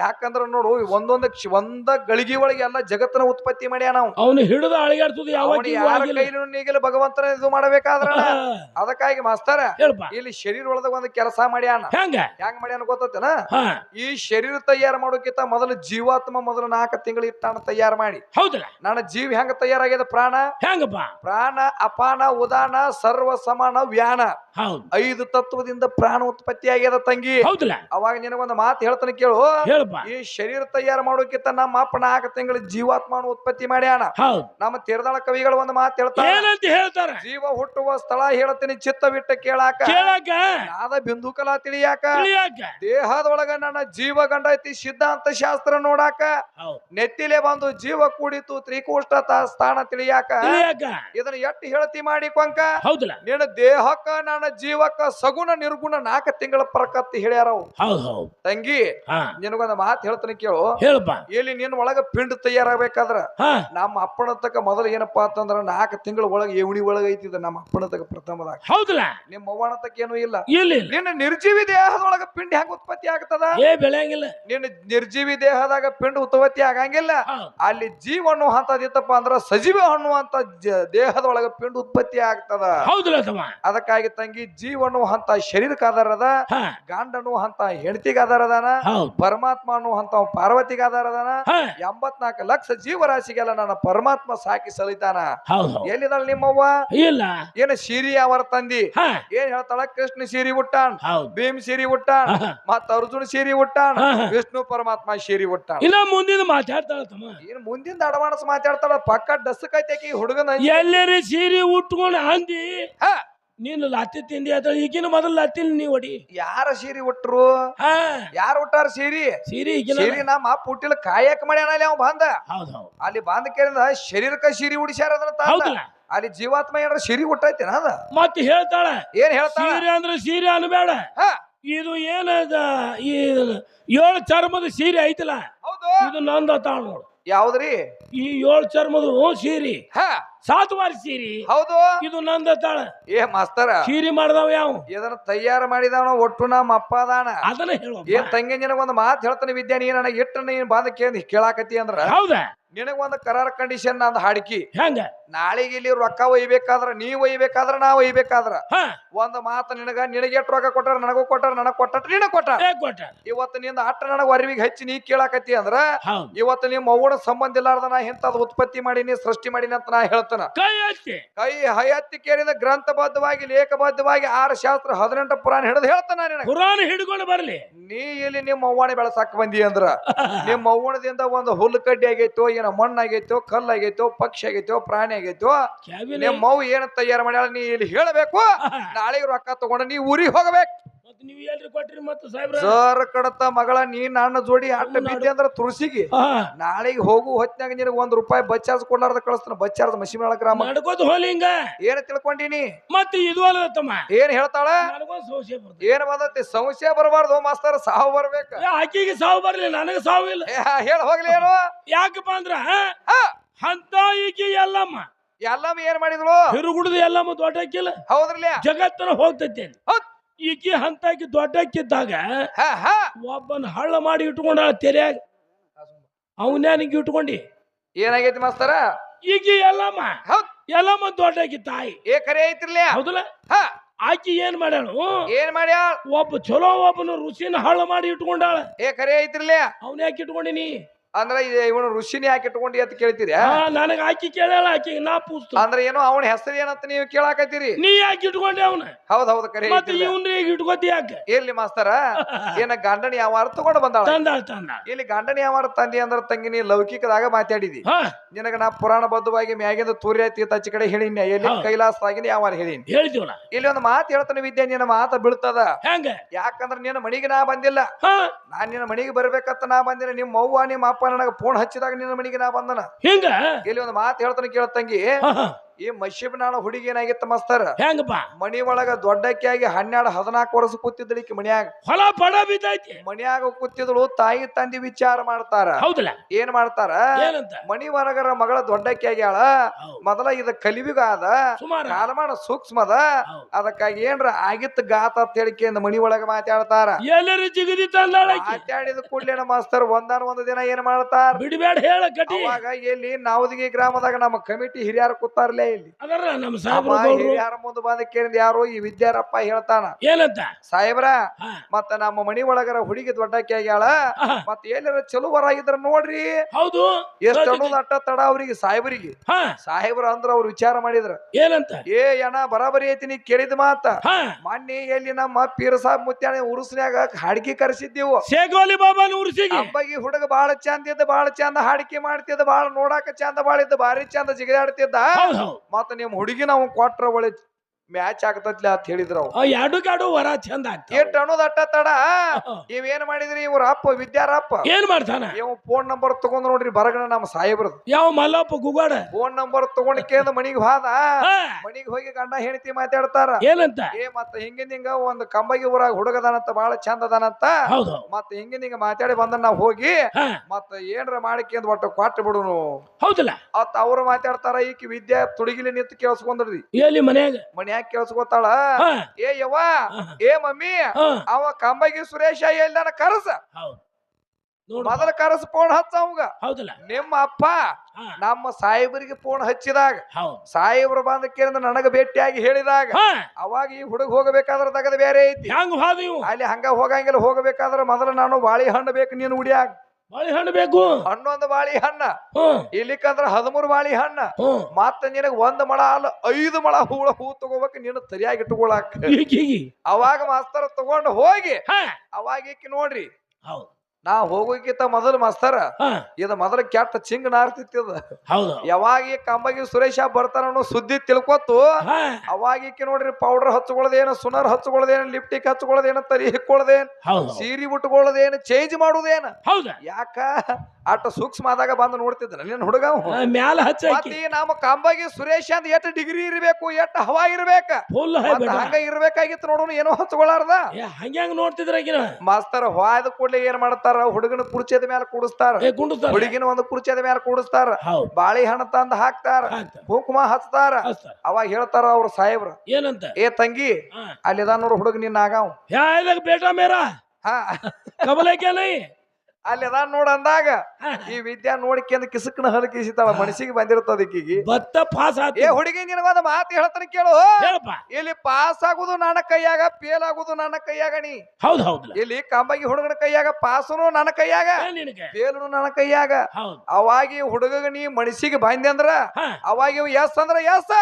ಯಾಕಂದ್ರ ನೋಡು ಒಂದೊಂದ್ ಒಂದ ಗಳಿಗೆ ಒಳಗೆ ಎಲ್ಲ ಜಗತ್ತನ ಉತ್ಪತ್ತಿ ಮಾಡ್ಯಾನ ನಾವು. ಅವನು ಹಿಡಿದು ಅಳಿಗಾಡ್ತದೆ ಯಾವಾಗ ಭಗವಂತನ ಇದು ಮಾಡಬೇಕಾದ್ರ ಅದಕ್ಕಾಗಿ ಮಾಸ್ತರ ಇಲ್ಲಿ ಶರೀರ ಒಳದಾಗ ಒಂದು ಕೆಲಸ ಮಾಡ್ಯಾನ. ಹೆಂಗ? ಮಾಡ್ಯಾನ ಗೊತ್ತೇನ ಈ ಶರೀರ ತಯಾರು ಮಾಡೋಕ್ಕಿಂತ ಮೊದಲು ಜೀವಾತ್ಮ ಮೊದಲು ನಾಲ್ಕು ತಿಂಗಳು ಇಟ್ಟಾಣ ತಯಾರು ಮಾಡಿ. ಹೌದಲ್ಲ? ನನ್ನ ಜೀವ ಹೆಂಗ ತಯಾರಾಗ್ಯದ ಪ್ರಾಣ? ಹೆಂಗಪ್ಪ? ಪ್ರಾಣ ಅಪಾನ ಉದಾನ ಸರ್ವ ಸಮಾನ ವ್ಯಾನ. ಹೌದು. ಐದು ತತ್ವದಿಂದ ಪ್ರಾಣ ಉತ್ಪತ್ತಿ ಆಗ್ಯದ ತಂಗಿ. ಹೌದಲ್ಲ? ಅವಾಗ ನಿನಗೊಂದು ಮಾತು ಹೇಳ್ತಾನೆ ಕೇಳು. ಈ ಶರೀರ ತಯಾರು ಮಾಡೋಕ್ಕಿಂತ ನಮ್ಮ ಅಪ್ಪ ನಾಲ್ಕು ತಿಂಗಳು ಜೀವಾತ್ಮನ ಉತ್ಪತ್ತಿ ಮಾಡಿ ಹೌದು. ನಮ್ಮ ತೀರ್ದಾಳ ಕವಿಗಳು ಒಂದು ಮಾತು ಹೇಳ್ತಾರೆ. ಜೀವ ಹುಟ್ಟುವ ಸ್ಥಳ ಹೇಳ್ತೀನಿ ಚಿತ್ತ ಬಿಟ್ಟ ಕೇಳಾಕ? ನಾದ ಬಿಂದುಕಲ ತಿಳಿಯಾಕ. ತಿಳಿಯಾಕ? ದೇಹದೊಳಗ ನನ್ನ ಜೀವ ಗಂಡೈತಿ ಸಿದ್ಧಾಂತ ಶಾಸ್ತ್ರ ನೋಡಾಕ. ನೆತ್ತಿಲೆ ಬಂದು ಜೀವ ಕೂಡಿತು ತ್ರಿಕೋಷ್ಟ ಸ್ಥಾನ ತಿಳಿಯಾಕ. ಇದನ್ನ ಎಟ್ಟು ಹೇಳತಿ ಮಾಡಿ ಕೊಂಕ? ನಿನ್ನ ದೇಹಕ್ಕ ನನ್ನ ಜೀವಕ್ಕ ಸಗುಣ ನಿರ್ಗುಣ ನಾಲ್ಕ ತಿಂಗಳ ಪ್ರಕತ್ತಿ ಹೇಳ್ಯಾರವು ತಂಗಿ ನಿನಗೊಂದು ಮಾತು ಹೇಳ್ತೀನಿ ಕೇಳು. ಇಲ್ಲಿ ನಿನ್ನ ಒಳಗ ಪಿಂಡ್ ತಯಾರಾಗಬೇಕಾದ್ರ ನಮ್ಮ ಅಪ್ಪನ ತಕ್ಕ ಮೊದಲು ಏನಪ್ಪಾ ಅಂತಂದ್ರ ನಾಲ್ಕು ತಿಂಗಳ ಒಳಗ ಎವಣಿ ಒಳಗ ಐತಿ ನಮ್ಮ ಅಪ್ಪನ ತಕ ಪ್ರಥಮದಾಗ. ಹೌದಲ್ಲ. ನಿಮ್ಮ ಅವ್ವನ ತಕ ಏನೂ ಇಲ್ಲ. ನಿನ್ನ ನಿರ್ಜೀವಿ ದೇಹದೊಳಗ ಪಿಂಡ್ ಹೆಂಗ ಉತ್ಪತ್ತಿ ಆಗ್ತದ? ಏ ಬೆಳೆಯಂಗಿಲ್ಲ. ನಿನ್ನ ನಿರ್ಜೀವಿ ದೇಹದಾಗ ಪಿಂಡ ಉತ್ಪತ್ತಿ ಆಗಂಗಿಲ್ಲ. ಅಲ್ಲಿ ಜೀವ ಹಣ್ಣು ಹಂತದಿತ್ತಪ್ಪ ಅಂದ್ರ ಸಜೀವ ಅನ್ನುವಂತ ಜ- ದೇಹದೊಳಗ ಪಿಂಡ ಉತ್ಪತ್ತಿ ಆಗ್ತದ. ಅದಕ್ಕಾಗಿ ತಂಗಿ ಜೀವ ಅನ್ನುವಂತ ಹಂತ ಶರೀರಕ್ಕೆ ಆಧಾರದ ಗಾಂಡನು ಹಂತ ಹೆಂಡತಿಗ ಆಧಾರದಾನ ಅನ್ನು ಹಂತ ಪಾರ್ವತಿಗ ಆಧಾರದಾನ ಎಂಬತ್ನಾಲ್ಕು ಲಕ್ಷ ಜೀವರಾಶಿಗೆಲ್ಲ ನನ್ನ ಪರಮಾತ್ಮ ಸಾಕಿ ಸಲಿತಾನ. ಎಲ್ಲಿದಾಳ ನಿಮ್ಮವ್ವ? ಇಲ್ಲ. ಏನು ಸೀರಿ ಅವರ ತಂದಿ? ಏನ್ ಹೇಳ್ತಾಳ? ಕೃಷ್ಣ ಸೀರಿ ಹುಟ್ಟಾನ್ ಭೀಮ್ ಸೀರಿ ಹುಟ್ಟಾನ್. ಮತ್ತ ಅರ್ಜುನ ಸೀರಿ ಹಾ. ವಿಷ್ಣು ಪರಮಾತ್ಮ ಶೀರಿ ಹುಟ್ಟಾಣ ಇಲ್ಲ ಮುಂದಿನ ಮಾತಾಡ್ತಾಳ ತಮ್ಮ ಏನ್ ಮುಂದಿನ ಅಡವಾಣಸ್ ಮಾತಾಡ್ತಾಳ ಪಕ್ಕ ಡಸ್ಕೈತಿ ಹುಡುಗನ ಎಲ್ಲರಿ ಸೀರಿ ಉಟ್ಕೊಂಡು ಅಂದಿ ಹಾ. ನೀನು ಲತ್ತಿ ತಿಂದಿ ಅದ ಈಗಿನ ಮೊದಲು ಲತ್ತಿ ನೀ ಹೊಡಿ ಯಾರ ಸೀರಿ ಉಟ್ರು ಯಾರು ಹುಟ್ಟಾರ ಸೀರಿ ಸೀರಿ ಈಗಿನ ಸೀರಿ ನಮ್ಮ ಅಪ್ಪ ಹುಟ್ಟಿಲ್ಲ ಕಾಯಕ್ ಮಾಡ್ಯಾನ ಅಲ್ಲಿ ಅವ್ ಬಂದ. ಅಲ್ಲಿ ಬಂದ ಕೇಳಿದ ಶರೀರಕ್ಕ ಸೀರಿ ಉಡಿಸ್ಯಾರ ಅದ್ರ ತಂದ. ಅಲ್ಲಿ ಜೀವಾತ್ಮ ಏನಾರ ಸಿರಿ ಹುಟ್ಟೈತೇನ ಅದ? ಮತ್ತೆ ಹೇಳ್ತಾಳ ಏನ್ ಹೇಳ್ತಾಳ? ಸೀರೆ ಅಂದ್ರೆ ಸೀರೆ ಅನ್ಬೇಡ. ಹಾ, ಇದು ಏನದ? ಈ ಏಳು ಚರ್ಮದ ಸೀರೆ ಐತಲ್ಲ? ಹೌದು. ಇದು ನಂದ ತಾಳ ನೋಡು. ಯಾವ್ದ್ರಿ? ಈ ಏಳು ಚರ್ಮದ ಸೀರಿ. ಹಾ. ಸಾತುವಾರಿ ಸೀರಿ. ಹೌದು. ಇದು ನಂದ ತಾಳ. ಏ ಮಾಸ್ತರ. ಸೀರಿ ಮಾಡ್ದವ ಯಾವ? ಇದನ್ನ ತಯಾರು ಮಾಡಿದವನ ಒಟ್ಟು ನಮ್ಮ ಅಪ್ಪ ಅದಾನ. ಅದನ್ನ ಹೇಳು ಏನ್ ತಂಗಿ ನಿನಗೊಂದು ಮಾತು ಹೇಳ್ತಾನೆ ವಿದ್ಯಾ ನೀ ನನಗೆ ಇಟ್ಟು ನೀನ್ ಬಂದ ಕೇಳಿ ಕೇಳಾಕತಿ ಅಂದ್ರ? ಹೌದಾ? ನಿನಗೊಂದು ಕರಾರ ಕಂಡೀಷನ್ ನಂದು ಹಾಡಿಕಿ. ಹೆಂಗ? ನಾಳೆಗೆ ಇಲ್ಲಿ ರೊಕ್ಕ ಒಯ್ಬೇಕಾದ್ರ ನೀ ಒಯ್ಬೇಕಾದ್ರ ನಾ ಒಯ್ಬೇಕಾದ್ರ. ಒಂದ್ ಮಾತು ನಿನಗ ನಿನಗೆ ಎಷ್ಟು ರೊಕ್ಕ ಕೊಟ್ಟಾರ ನನಗೂ ಕೊಟ್ಟಾರ ನನಗ್ ಕೊಟ್ಟ ಕೊಟ್ಟಾರ. ಕೊಟ್ಟ ಇವತ್ತು ನಿಂದ ಅಟ್ಟ ನನಗ ಅರಿವಿಗೆ ಹಚ್ಚಿ ನೀ ಕೇಳಾಕತಿ ಅಂದ್ರ ಇವತ್ತು ನಿಮ್ಮ ಅವ್ವನ ಸಂಬಂಧ ಇಲ್ಲಾರ್ದ ನಾ ಇಂಥದ್ ಉತ್ಪತ್ತಿ ಮಾಡೀನಿ ಸೃಷ್ಟಿ ಮಾಡೀನಿ ಅಂತ ನಾ ಹೇಳ್ತಾನ. ಕೈ ಹಯತ್ತಿ ಕೇರಿದ ಗ್ರಂಥಬದ್ಧವಾಗಿ ಲೇಖಬದ್ಧವಾಗಿ ಆರು ಶಾಸ್ತ್ರ ಹದಿನೆಂಟು ಪುರಾಣ ಹಿಡಿದು ಹೇಳ್ತಾನ ನಿನಗ. ಪುರಾಣ ಹಿಡ್ಕೊಂಡು ಬರ್ಲಿ. ನೀ ಇಲ್ಲಿ ನಿಮ್ಮ ಅವ್ವನ ಬೆಳಸಾಕ ಬಂದಿ ಅಂದ್ರ ನಿಮ್ಮ ಅವ್ವಣದಿಂದ ಒಂದು ಹುಲ್ಲು ಕಡ್ಡಿ ಆಗೈತೋ ಏನೋ ಮಣ್ಣಾಗೈತೋ ಕಲ್ಲಾಗೈತೋ ಪಕ್ಷಿ ಆಗೈತೋ ಪ್ರಾಣಿ ಕ್ಯಾಬಿನ್ ನಿಮ್ಮ ಅವ್ವ ಏನ್ ತಯಾರು ಮಾಡ್ಯಾಳ ನೀ ಇಲ್ಲಿ ಹೇಳಬೇಕು? ನಾಳೆಗೆ ರೊಕ್ಕ ತಗೊಂಡ ನೀ ಊರಿಗೆ ಹೋಗ್ಬೇಕು. ಮತ್ತೆ ನೀವು ಎಲ್ರಿ ಕೊಟ್ರಿ ಮತ್ತೆ ಸಾಹೇಬ್ರ? ಸರ್ ಕಡತ ಮಗಳ ನೀ ನನ್ನ ಜೋಡಿ ಅಟ್ಟ ಬಿದ್ದೆ ಅಂದ್ರ ತುಳಸಿಗೆ ನಾಳೆಗೆ ಹೋಗು ಹೊತ್ನಾಗ ನಿನಗೆ ಒಂದ್ ರೂಪಾಯಿ ಬಚ್ಚಾರ್ಸ್ ಕೊಡ್ಲಾರ್ದ ಕಳಿಸ್ತಾನ. ಬಚ್ಚಾರ್ದ ಮಸಿಮೇಳ ಗ್ರಾಮ. ನಡ್ಕೋತ ಹೋಲಿ ಹಿಂಗ. ಏನ್ ತಿಳ್ಕೊಂಡಿನಿ ಮತ್ತೆ ಇದು ಅಲ್ಲ ತಮ್ಮ. ಏನ್ ಹೇಳ್ತಾಳ? ಸಂಶಯ ಏನ್ ಬಂದತಿ? ಸಂಶಯ ಬರಬಾರ್ದು ಮಾಸ್ತರ ಸಾವು ಬರ್ಬೇಕು. ಆಕೆಗೆ ಸಾವು ಬರ್ಲಿ ನನಗೆ ಸಾವು ಇಲ್ಲ. ಹೇಳ ಹೋಗ್ಲಿ ಏನು? ಯಾಕಪ್ಪ ಅಂದ್ರ ಹಾ, ಅಂತ ಈಕಿ ಎಲ್ಲಮ್ಮ ಎಲ್ಲಮ್ಮ ಏನ್ ಮಾಡಿದ್ರು ಹಿರುಗುಡ್ದು ಎಲ್ಲಮ್ಮ ದೊಡ್ಡಕ್ಕಿಲ್ಲ. ಹೌದ್ರಲ್ಲ ಜಗತ್ತನ ಹೋಗ್ತೈತಿ. ಈಕಿ ಹಂತಾಕಿ ದೊಡ್ಡಕ್ಕಿದ್ದಾಗ ಹಾ ಹಾ. ಒಬ್ಬನ ಹಳ್ಳ ಮಾಡಿ ಇಟ್ಕೊಂಡ ತೆರೆಯಾಗ. ಅವನ್ಯಾನಿಗೆ ಇಟ್ಕೊಂಡಿ? ಏನಾಗೈತಿ ಮಾಸ್ತರ? ಈಕಿ ಎಲ್ಲಮ್ಮ ಎಲ್ಲಮ್ಮ ಎಲ್ಲಮ್ಮ ಅಕ್ಕಿ ತಾಯಿ. ಏ ಕರೆ ಐತಿರ್ಲ ಹೌದಲ್ಲ? ಹಾ. ಆಕಿ ಏನ್ ಮಾಡ್ಯಾಳು? ಏನ್ ಮಾಡ್ಯಾಳ? ಒಬ್ಬ ಚಲೋ ಒಬ್ಬನ ರುಚಿನ ಹಳ್ಳ ಮಾಡಿ ಇಟ್ಕೊಂಡಾಳ. ಏ ಕರೆ ಐತಿರ್ಲ ಅವನ್ ಯಾಕೆ ಇಟ್ಕೊಂಡಿನಿ ಅಂದ್ರ ಇವನು ಋಷಿನಿ ಹಾಕಿ ಇಟ್ಕೊಂಡಿ ಅಂತ ಕೇಳ್ತೀರಿ? ನನಗ ಆಕಿ ಕೇಳಲ್ಲ ಆಕಿ ನಾ ಪೂಸ್ತು. ಅಂದ್ರೆ ಏನೋ ಅವನ ಹೆಸರು ಏನಂತ ನೀವು ಕೇಳಾಕತ್ತೀರಿ? ನೀ ಯಾಕೆ ಇಟ್ಕೊಂಡಿ ಅವನ. ಹೌದ್ ಹೌದ್ ಕರೆ ಮತ್ತೆ ಇವನ್ ಈಗ ಇಟ್ಕೋತಿ ಯಾಕೆ? ಇರ್ಲಿ ಮಾಸ್ತರ ಏನ ಗಂಡನ ಯಾವಾರ ತಗೊಂಡು ಬಂದಾಳ? ತಂದಾಳ ತಂದಾಳ. ಇಲ್ಲಿ ಗಂಡನ ಯಾವಾರ ತಂದಿ ಅಂದ್ರ ತಂಗಿ ನೀ ಲೌಕಿಕದಾಗ ಮಾತಾಡಿದಿ. ನಿನಗ ನಾ ಪುರಾಣ ಬದ್ಧವಾಗಿ ಮ್ಯಾಗಿಂದ ತೂರ್ಯ ತೀರ್ಥಚ್ಚ ಕಡೆ ಹೇಳಿನಿ ಎಲ್ಲಿ. ಕೈಲಾಸದಾಗಿನ ಯಾವಾರ ಹೇಳಿನಿ. ಹೇಳ್ತೀವಲ್ಲ ಇಲ್ಲಿ ಒಂದು ಮಾತು ಹೇಳ್ತಾನೆ ವಿದ್ಯೆ ನಿನ್ನ ಮಾತ ಬೀಳ್ತದ. ಹೆಂಗ? ಯಾಕಂದ್ರ ನಿನ್ನ ಮನಿಗೆ ನಾ ಬಂದಿಲ್ಲ. ನಾನ್ ನಿನ್ನ ಮನಿಗೆ ಬರ್ಬೇಕಂತ ನಾ ಬಂದಿಲ್ಲ. ನಿಮ್ಮ ಅವ್ವ ನಿಮ್ಮ ಅಪ್ಪ ನನಗ ಫೋನ್ ಹಚ್ಚಿದಾಗ ನಿನ್ನ ಮನೆಗೆ ನಾ ಬಂದನ. ಹಿಂಗ? ಇಲ್ಲಿ ಒಂದು ಮಾತು ಹೇಳ್ತಾನೆ ಕೇಳ್ತಂಗಿ ಹಾ. ಈ ಮಶಿಬನಾಳ ಹುಡುಗಿ ಏನಾಗಿತ್ತ ಮಸ್ತರ? ಹೆಂಗಪ್ಪ? ಮನಿ ಒಳಗ ದೊಡ್ಡಕ್ಕಿಯಾಗಿ ಹನ್ನೆರಡು ಹದಿನಾಲ್ಕು ವರ್ಷ ಕೂತಿದ್ದಳಿಕ್ಕೆ ಮನ್ಯಾಗ. ಹೊಲ ಬಡ ಬಿದ್ದೈತಿ. ಮನ್ಯಾಗ ಕೂತಿದ್ಳು ತಾಯಿ ತಂದಿ ವಿಚಾರ ಮಾಡ್ತಾರ. ಹೌದಲ್ಲ? ಏನ್ ಮಾಡ್ತಾರ? ಏನಂತ? ಮನಿ ಹೊರಗರ ಮಗಳ ದೊಡ್ಡಕ್ಕಿ ಆಗ್ಯಾಳ. ಮೊದಲ ಇದ ಕಲಿವಿಗ ಅದ ಸುಮಾರ. ಕಾಲಮಾನ ಸೂಕ್ಷ್ಮದ. ಅದಕ್ಕಾಗಿ ಏನ್ರ ಆಗಿತ್ತ ಗಾತ ಅಂತ ಹೇಳಿಕೆಯಿಂದ ಮನಿ ಒಳಗ ಮಾತಾಡ್ತಾರ. ಎಲ್ಲರೂ ಜಿಗದಿ ಮಾತಾಡಿದ ಕೂಡ್ಲೇನ ಮಾಸ್ತರ್ ಒಂದಾನ ಒಂದು ದಿನ ಏನ್ ಮಾಡ್ತಾರ? ಬಿಡಬೇಡ ಹೇಳ ಕಟಿ. ಅವಾಗ ಎಲ್ಲಿ ನಾವದಿಗೆ ಗ್ರಾಮದಾಗ ನಮ್ಮ ಕಮಿಟಿ ಹಿರಿಯರು ಕೂತಾರ್ಲೇ. ಇಲ್ಲಿ ಅದರ ನಮ್ಮ ಅವ ಗೌಡ್ರು. ಹಿರಿಯರ ಮುಂದೆ ಬಂದ ಕೇಳಿದ ಯಾರು ಈ ವಿದ್ಯಾರಪ್ಪ ಹೇಳ್ತಾನ. ಏನಂತ? ಸಾಹೇಬ್ರ. ಮತ್ತ ನಮ್ಮ ಮನಿ ಒಳಗರ ಹುಡುಗಿ ದೊಡ್ಡಕ್ಕೆ ಆಗ್ಯಾಳ. ಮತ್ತ ಎಲ್ಲರ ಚಲುವರಾಗಿದ್ರ ನೋಡ್ರಿ. ಹೌದು. ಎಷ್ಟು ಅನ್ನೋದು ಅಟ್ಟ ತಡ ಅವ್ರಿಗೆ ಸಾಹೇಬರಿಗೆ. ಸಾಹೇಬ್ರ ಅಂದ್ರ ಅವ್ರು ವಿಚಾರ ಮಾಡಿದ್ರ. ಏನಂತ? ಏ ಅಣ್ಣ ಬರಾಬರಿ ಐತಿ ನೀ ಕೇಳಿದ ಮಾತ. ಮಣ್ಣಿ ಮೊನ್ನೆ ಎಲ್ಲಿ ನಮ್ಮ ಪೀರ ಸಾಬ್ ಮುತ್ಯಾಣಿ ಉರುಸ್ನ್ಯಾಗ ಹಾಡಿಕೆ ಕರೆಸಿದ್ದೀವು. ಸೇಗೋಲಿ ಬಾಬಾನ ಉರುಸಿಗೆ. ಅಂಬಗಿ ಹುಡುಗ ಬಾಳ ಚಂದ ಇದ್ದ ಬಾಳ ಚಂದ ಹಾಡಿಕೆ ಮಾಡ್ತಿದ್ದ ಬಾಳ ನೋಡಾಕ ಚಂದ ಬಾಳ ಇದ್ದ ಭಾರಿ ಚಂದ ಜಿಗಿದಾಡ್ತಿದ್ದ. ನಿಮ್ಮ ಮತ್ತ ನಿಮ್ ಹುಡುಗಿ ನಾವು ಕೊಟ್ರ ಒಳ್ಳೆ ಮ್ಯಾಚ್ ಆಗ್ತೈತ್ಲಿ ಅಂತ ಹೇಳಿದ್ರ ಎರಡು ಕಾಡು ವರ ಚಂದ ಎಷ್ಟು ಅನ್ನೋದು ಅಟ್ಟ ತಡ. ನೀವೇನ್ ಮಾಡಿದ್ರಿ? ಇವ್ರ ಅಪ್ಪ ವಿದ್ಯಾರಪ್ಪ. ಏನ್ ಮಾಡ್ತಾನ? ಇವ್ ಫೋನ್ ನಂಬರ್ ತಗೊಂಡ್ ನೋಡ್ರಿ ಬರಗಣ ನಮ್ಮ ಸಾಹೇಬ್ರದ್. ಯಾವ ಮಲ್ಲಪ್ಪ ಗುಗಾಡ ಫೋನ್ ನಂಬರ್ ತಗೊಂಡ್ ಕೇಂದ್ರ ಮನಿಗ್ ಹೋದ. ಹಾ, ಮನಿಗ್ ಹೋಗಿ ಗಂಡ ಹೆಂಡತಿ ಮಾತಾಡ್ತಾರ. ಏನಂತ? ಏ ಮತ್ತ ಹಿಂಗಿನ ಹಿಂಗ ಒಂದ್ ಕಂಬಗಿ ಊರಾಗ ಹುಡುಗದಾನಂತ ಬಹಳ ಚಂದ ಅದಾನಂತ. ಮತ್ತ ಹಿಂಗಿನ ಹಿಂಗ ಮಾತಾಡಿ ಬಂದ ನಾವ್ ಹೋಗಿ. ಮತ್ತ ಏನ್ರ ಮಾಡಿಕೆಂದ್ ಒಟ್ಟು ಕೊಟ್ಟು ಬಿಡುನು. ಹೌದಲ್ಲ. ಅತ್ತ ಅವ್ರು ಮಾತಾಡ್ತಾರ ಈಕಿ ವಿದ್ಯಾ ತುಡುಗಿಲಿ ನಿಂತು ಕೇಳಿಸ್ಕೊಂಡ್ರಿ. ಎಲ್ಲಿ ಮನ್ಯಾಗ? ಮನ್ಯಾಗ ಕೇಳಿಸ್ಕೊತಾಳ ಕೇಳಿಸ್ಕೋತಾಳ ಏ ಯವ್ವ ಏ ಮಮ್ಮಿ ಅವ ಕಂಬಗಿ ಸುರೇಶ ಎಲ್ಲಾನ ಕರಸ? ಮೊದಲ ಕರಸ ಫೋನ್ ಹಚ್ಚ ಅವಂಗ. ಹೌದಲ್ಲ. ನಿಮ್ಮ ಅಪ್ಪ ನಮ್ಮ ಸಾಹೇಬರಿಗೆ ಫೋನ್ ಹಚ್ಚಿದಾಗ ಸಾಹೇಬ್ರು ಬಂದ ಕೇಳಿದ ನನಗ ಭೇಟಿಯಾಗಿ ಹೇಳಿದಾಗ ಅವಾಗ ಈ ಹುಡುಗ ಹೋಗಬೇಕಾದ್ರ ತಗದ ಬೇರೆ ಐತಿ. ಅಲ್ಲಿ ಹಂಗ ಹೋಗಂಗಿಲ್ಲ ಹೋಗಬೇಕಾದ್ರ ಮೊದಲ ನಾನು ಬಾಳಿ ಹಣ್ಣು ಬೇಕು ನೀನು ಉಡಿಯಾಗ. ಬಾಳೆಹಣ್ಣು ಬೇಕು. ಹನ್ನೊಂದು ಬಾಳಿ ಹಣ್ಣ ಇಲ್ಲಿಕಂದ್ರ ಹದಿಮೂರು ಬಾಳಿ ಹಣ್ಣ ಮತ್ತ ನಿನಗ ಒಂದ್ ಮಳ ಅಲ್ಲ ಐದು ಮಳ ಹೂಳ ಹೂ ತಗೋಬೇಕು ನೀನು ಸರಿಯಾಗಿ ಇಟ್ಟುಕೊಳ್ಳಾಕ ಅವಾಗ ಮಾಸ್ತರ ತಗೊಂಡು ಹೋಗಿ ಅವಾಗ ಇಕ್ಕಿ ನೋಡ್ರಿ. ಹೌದು. ನಾ ಹೋಗೋಕ್ಕಿಂತ ಮೊದಲು ಮಸ್ತಾರ ಇದು ಮೊದಲ ಕೆಟ್ಟ ಚಿಂಗ್ ನಾರ್ತಿತ್ತದ ಹೌದು. ಯಾವಾಗ ಈ ಕಂಬಗಿ ಸುರೇಶ ಬರ್ತಾನ ಅನ್ನೋ ಸುದ್ದಿ ತಿಳ್ಕೊತು ಹಾ. ಅವಾಗ ಈಕಿ ನೋಡ್ರಿ ಪೌಡರ್ ಹಚ್ಕೊಳ್ಳೋದೇನು ಸುನರ್ ಹಚ್ಕೊಳ್ಳೋದೇನು ಲಿಪ್ಟಿಕ್ ಹಚ್ಕೊಳ್ಳೋದೇನು ತರಿ ಹಿಕ್ಕೊಳ್ಳೋದೇನು ಸೀರಿ ಉಟ್ಕೊಳ್ಳೋದೇನು ಚೇಂಜ್ ಮಾಡುದೇನು. ಯಾಕ? ಅಟ್ಟ ಸೂಕ್ಷ್ಮ ಆದಾಗ ಬಂದು ನೋಡ್ತಿದ್ದ. ನಿನ್ನ ಹುಡುಗ? ಮ್ಯಾಲ ಹಚ್ಚಿ ನಮ್ಮ ಕಾಂಬಾಗಿ ಸುರೇಶ ಅಂತ ಎಷ್ಟು ಡಿಗ್ರಿ ಇರಬೇಕು ಎಷ್ಟು ಹವಾ ಇರ್ಬೇಕ? ಹಂಗ ಇರ್ಬೇಕಾಗಿತ್ತು ನೋಡೋಣ ಏನೋ ಹಚ್ಕೊಳಾರ್ದ? ಹಂಗ್ಯಾಂಗ ನೋಡ್ತಿದ್ರ ಮಾಸ್ತರ್ ಹೊಯ್ದ ಕೂಡಲೇ ಏನ್ ಮಾಡ್ತಾರ? ಹುಡುಗನ ಕುರ್ಚಿದ ಮೇಲೆ ಕೂಡಿಸ್ತಾರ. ಹುಡುಗಿನ ಒಂದು ಕುರ್ಚಿದ ಮೇಲೆ ಕೂಡಿಸ್ತಾರ. ಬಾಳಿ ಬಾಳೆಹಣ್ಣು ತಂದ ಹಾಕ್ತಾರ. ಕುಂಕುಮ ಹಚ್ತಾರ. ಅವಾಗ ಹೇಳ್ತಾರ ಅವ್ರ ಸಾಹೇಬ್ರ ಏನಂತ? ಏ ತಂಗಿ ಅಲ್ಲಿದ ನೋಡು ಹುಡುಗ ನಿನ್ನ ಆಗಾವ್. ಬೇಟ ಮೇರಾ? ಹಾ. ಅಲ್ಲಿ ಅದ ನೋಡ ಅಂದಾಗ ಈ ವಿದ್ಯಾ ನೋಡಿಕೆಂದ ಕಿಸಕನ ಹಲಕಿಸಿತಾಳ ಮನಸ್ಸಿಗೆ ಬಂದಿರ್ತದ ಈಕಿಗೆ. ಭತ್ತ ಪಾಸ್ ಏ ಹುಡುಗಿ ನಿನಗೊಂದ ಮಾತು ಹೇಳ್ತಾನೆ ಕೇಳು. ಇಲ್ಲಿ ಪಾಸ್ ಆಗುದು ನನ್ನ ಕೈಯಾಗ ಫೇಲ್ ಆಗುದು ನನ್ನ ಕೈಯಾಗ ನೀ. ಹೌದು ಹೌದಲ್ಲ ಇಲ್ಲಿ ಕಂಬಗಿ ಹುಡುಗನ ಕೈಯಾಗ ಪಾಸ್ನು ನನ್ನ ಕೈಯಾಗ ಫೇಲ್ನು ನನ್ನ ಕೈಯಾಗ. ಅವಾಗಿ ಹುಡುಗ ನೀ ಮನಸ್ಸಿಗೆ ಬಂದೆ ಅಂದ್ರ ಅವಾಗಿ ಇವ್ ಎಸ್ ಅಂದ್ರ ಎಸ್.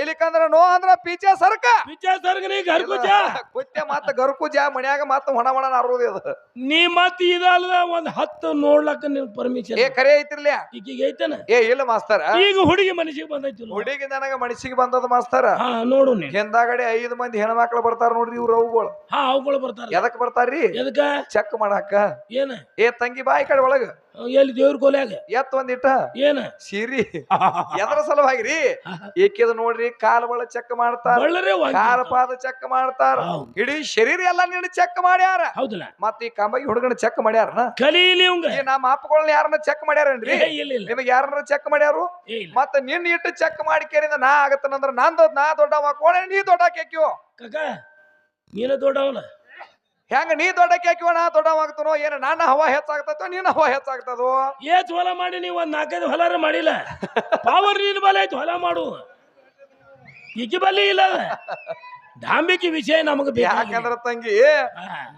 ಇಲ್ಲಿ ಇಲ್ಲಿಕಂದ್ರ ನೋ ಅಂದ್ರ ಪೀಚೆ ಸರ್ಕ. ಪೀಚೆ ಸರ್ಗ ನೀ ಗರ್ಕುಜ. ಕುತ್ತೆ ಮತ್ತ ಗರ್ಕುಜ ಮನ್ಯಾಗ ಮತ್ತ ಹೊಣ ಹೊಣ ನಾರುದು ಅದು ನೀ ಮತ್ತ ಇದಲ್ದ ಒಂದ್ ಹತ್ತು ನೋಡ್ಲಕ್ಕ ನೀವು ಪರ್ಮಿಷನ್ ಏ ಕರೆ ಐತಿರ್ಲಿ ಈಗೀಗ ಐತನ? ಏ ಇಲ್ಲ ಮಾಸ್ತರ. ಈಗ ಹುಡುಗಿ ಮನಸ್ಸಿಗೆ ಬಂದೈತಿ ಹುಡುಗಿ ನನಗ ಮನಸ್ಸಿಗೆ ಬಂದದ ಮಾಸ್ತರ. ಹಾ ನೋಡು ನೀ ಹಿಂದಾಗಡೆ ಐದು ಮಂದಿ ಹೆಣ್ಮಕ್ಳು ಬರ್ತಾರ ನೋಡ್ರಿ ಇವ್ರು ಅವುಗಳು. ಹಾ ಅವುಗಳು ಬರ್ತಾರ. ಎದಕ್ ಬರ್ತಾರ್ರಿ? ಎದಕ್ಕ? ಚೆಕ್ ಮಾಡಾಕ. ಏನ? ಏ ತಂಗಿ ಬಾಯಿ ಕಡೆ ಒಳಗ. ಎಲ್ಲಿ ದೇವ್ರ ಕೋಲ್ಯಾಗ ಎತ್ ಒಂದಿಟ್ಟ? ಏನ? ಸೀರಿ. ಎದರ ಸಲುವಾಗಿರಿ? ಏಕಿದ ನೋಡ್ರಿ ಕಾಲ ಬಳ ಚೆಕ್ ಮಾಡ್ತಾರ. ಕಾಲ ಪಾದ ಚೆಕ್ ಮಾಡ್ತಾರ. ಇಡೀ ಶರೀರ ಎಲ್ಲ ನೀನು ಚೆಕ್ ಮಾಡ್ಯಾರ. ಹೌದಲ್ಲ? ಮತ್ತ ಈ ಕಂಬಗಿ ಹುಡುಗನ ಚೆಕ್ ಮಾಡ್ಯಾರ ಕಲೀಲಿ ನಮ್ಮ ಅಪ್ಪಗಳನ್ನ ಯಾರನ್ನ ಚೆಕ್ ಮಾಡ್ಯಾರನ್ರಿ? ನಿಮಗೆ ಯಾರನ್ನ ಚೆಕ್ ಮಾಡ್ಯಾರು? ಮತ್ತೆ ನಿನ್ನ ಇಟ್ಟು ಚೆಕ್ ಮಾಡಿ ಕೇಳಿದ ನಾ ಆಗತ್ತನಂದ್ರ ನಾನ್ ನಾ ದೊಡ್ಡವ ಕೋಣೆ ನೀ ದೊಡ್ಡ ಕೇಕ್ಯೋ ಕಕ್ಕ ನೀನ ದೊಡ್ಡವಲ್ಲ. ಹೆಂಗ ನೀ ದೊಡ್ಡ ಕೇಕಿ ನಾ ದೊಡ್ಡವಾಗ್ತನೋ ಏನ ನನ್ನ ಹವಾ ಹೆಚ್ಚಾಗ್ತದೋ ನಿನ್ನ ಹವಾ ಹೆಚ್ಚಾಗ್ತದೋ? ಏತ್ ಹೊಲ ಮಾಡಿ ನೀವು ಒಂದ್ ನಾಲ್ಕೈದು ಹೊಲಾರ ಮಾಡಿಲ್ಲ. ಪಾವರ್ ನೀನ್ ಬಲ ಐತಿ ಹೊಲ ಮಾಡು. ಈಕಿ ಬಲ್ಲಿ ಇಲ್ಲ. ಡಾಂಬಿಕಿ ವಿಷಯ ನಮಗ ಯಾಕಂದ್ರ ತಂಗಿ.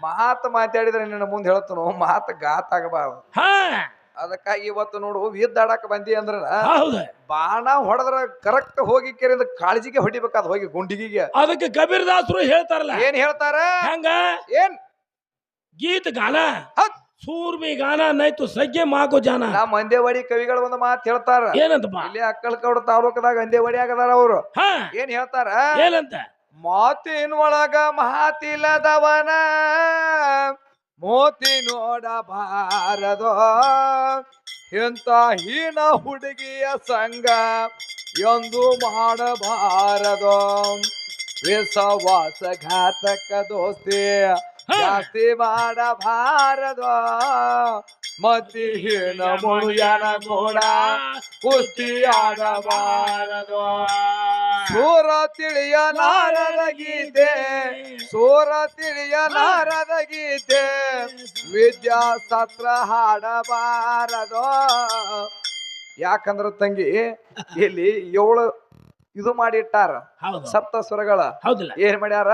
ಮಾತು ಮಾತಾಡಿದ್ರೆ ನಿನ್ನ ಮುಂದೆ ಹೇಳ್ತನೋ? ಮಾತು ಗಾತ್ ಆಗಬಾರ್ದು. ಹಾ. ಅದಕ್ಕಾಗಿ ಇವತ್ತು ನೋಡು ವಿದ್ದಾಡಕ್ ಬಂದಿ ಅಂದ್ರ ಹೌದ. ಬಾಣ ಹೊಡೆದ್ರ ಕರೆಕ್ಟ್ ಹೋಗಿ ಕೇರಿಂದ ಕಾಳಜಿಗೆ ಹೊಡಿಬೇಕಾದ್ ಹೋಗಿ ಗುಂಡಿಗಿಗೆ. ಅದಕ್ಕೆ ಕಬೀರ್ ದಾಸರು ಹೇಳ್ತಾರಲ್ಲ ಏನ್ ಹೇಳ್ತಾರ? ಹಂಗ? ಏನ್? ಗೀತ ಗಾನ. ಸೂರ್ಮಿ ಗಾನ ನೈತು ಸಜ್ಜೆ ಮಾಕೋ ಜಾನ. ನಮ್ಮ ಅಂದೇವಾಡಿ ಕವಿಗಳು ಒಂದು ಮಾತು ಹೇಳ್ತಾರ. ಏನಂತ ಇಲ್ಲಿ ಅಕ್ಕಲ್ಕೌಡ ತಾಲೂಕದಾಗ ಅಂದೇವಾಡಿ ಆಗದಾರ ಅವರು. ಹಾ. ಏನ್ ಹೇಳ್ತಾರ? ಏನಂತ? ಮಾತಿನ ಒಳಗ ಮಾತಿಲ್ಲದವನ ಮೋತಿ ನೋಡಬಾರದೋ? ಇಂಥ ಹೀನ ಹುಡುಗಿಯ ಸಂಘ? ಎಂದು ಮಾಡಬಾರದು. ವಿಶ್ವಾಸ ಘಾತಕ ದೋಸ್ತಿ. ಜಾಸ್ತಿ ಮಾಡಬಾರದೋ. ಮತಿ ಹೀನ ಮುಳುಯನ ಕೂಡ ಕುಸ್ತಿ ಆಡಬಾರದ ಸೂರ ತಿಳಿಯಲಾರದ ಗೀತೆ ಸೂರ ತಿಳಿಯಲಾರದ ಗೀತೆ. ವಿದ್ಯಾಸತ್ರ ಹಾಡಬಾರದೋ. ಯಾಕಂದ್ರ ತಂಗಿ ಇಲ್ಲಿ ಏಳು ಇದು ಮಾಡಿಟ್ಟಾರ. ಸಪ್ತ ಸ್ವರಗಳ. ಏನ್ ಮಾಡ್ಯಾರ?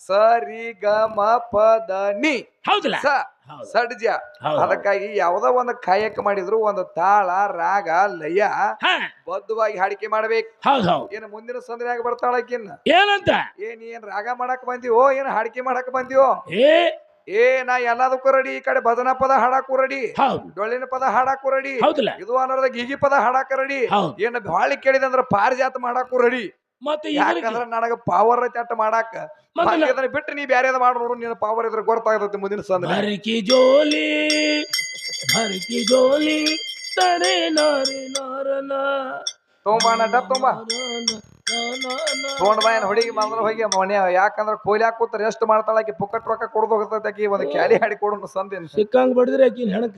ಸ ರಿ ಗ ಮ ಪ ದ ನಿ ಹೌದಲ್ಲ? ಸ ಹೌದು. ಸಡ್ಜ ಹೌದು. ಅದಕ್ಕಾಗಿ ಯಾವ್ದೋ ಒಂದು ಕಾಯಕ ಮಾಡಿದ್ರು ಒಂದು ತಾಳ ರಾಗ ಲಯ ಹಾ. ಬದ್ಧವಾಗಿ ಹಾಡಿಕೆ ಮಾಡ್ಬೇಕು. ಹೌದು ಹೌದು. ಏನ್ ಮುಂದಿನ ಸಂದ್ರ್ಯಾಗ ಬರ್ತಾಳಕಿನ್ನ ಏನಂತ? ಏನ್ ಏನ್ ರಾಗ ಮಾಡಕ್ ಬಂದಿವೋ ಏನ್ ಹಾಡಿಕೆ ಮಾಡಕ್ ಬಂದಿವೋ? ಏ. ಏ ನಾ ಎಲ್ಲದಕ್ಕೂ ರೆಡಿ ಈ ಕಡೆ ಭಜನಾ ಪದ ಹಾಡಕ್ಕೂ ರೆಡಿ ಹೌದು. ಡೊಳ್ಳಿನ ಪದ ಹಾಡಕ್ಕೂ ರೆಡಿ ಹೌದಿಲ್ಲ? ಇದು ಅನ್ನೋದ ಗಿಗಿ ಪದ ಹಾಡಾಕ ರೆಡಿ ಹೌದು. ಏನ್ ಬಾಳಿ ಕೇಳಿದಂದ್ರ ಪಾರಿಜಾತ ಮಾಡಕ್ಕೂ ರೆಡಿ ಮತ್ತೆ ಯಾಕಂದ್ರ ನನಗ ಪವರ್ ಚಟ್ ಮಾಡಾಕ. ಅದನ್ನ ಬಿಟ್ಟು ನೀ ಬ್ಯಾರೇದ ಮಾಡೋರು ನಿನ್ನ ಪವರ್ ಇದ್ರೆ ಗೊತ್ತಾಗತ್ತೆ ಮುಂದಿನ ಸಂದ ಹರಕಿ ಜೋಲಿ ಹರಕಿ ಜೋಲಿ ತರೆ ನಾರಿ ನಾರನ. ತುಂಬಾ ನಟ ತುಂಬಾ ತಗೊಂಡ್ ಬಾಯನ್ ಹುಡುಗಿ ಬಂದ್ರ ಹೋಗಿ ಮನೆ ಯಾಕಂದ್ರ ಕೋಲಿ ಹಾಕಿ ರೆಸ್ಟ್ ಎಷ್ಟು ಮಾಡ್ತಾಳ ಆಕಿ ಪುಕ್ಕಟ್ ರೊಕ್ಕ ಕೊಡ್ದು ಹೋಗ್ತೈತಿ ಆಕಿ ಒಂದ್ ಕ್ಯಾಲಿ ಹಾಡಿ ಕೊಡು ಸಂದೇನ್ ಸಿಕ್ಕಂಗ್ ಬಡಿದ್ರೆ ಆಕಿನ ಹೆಣಕ.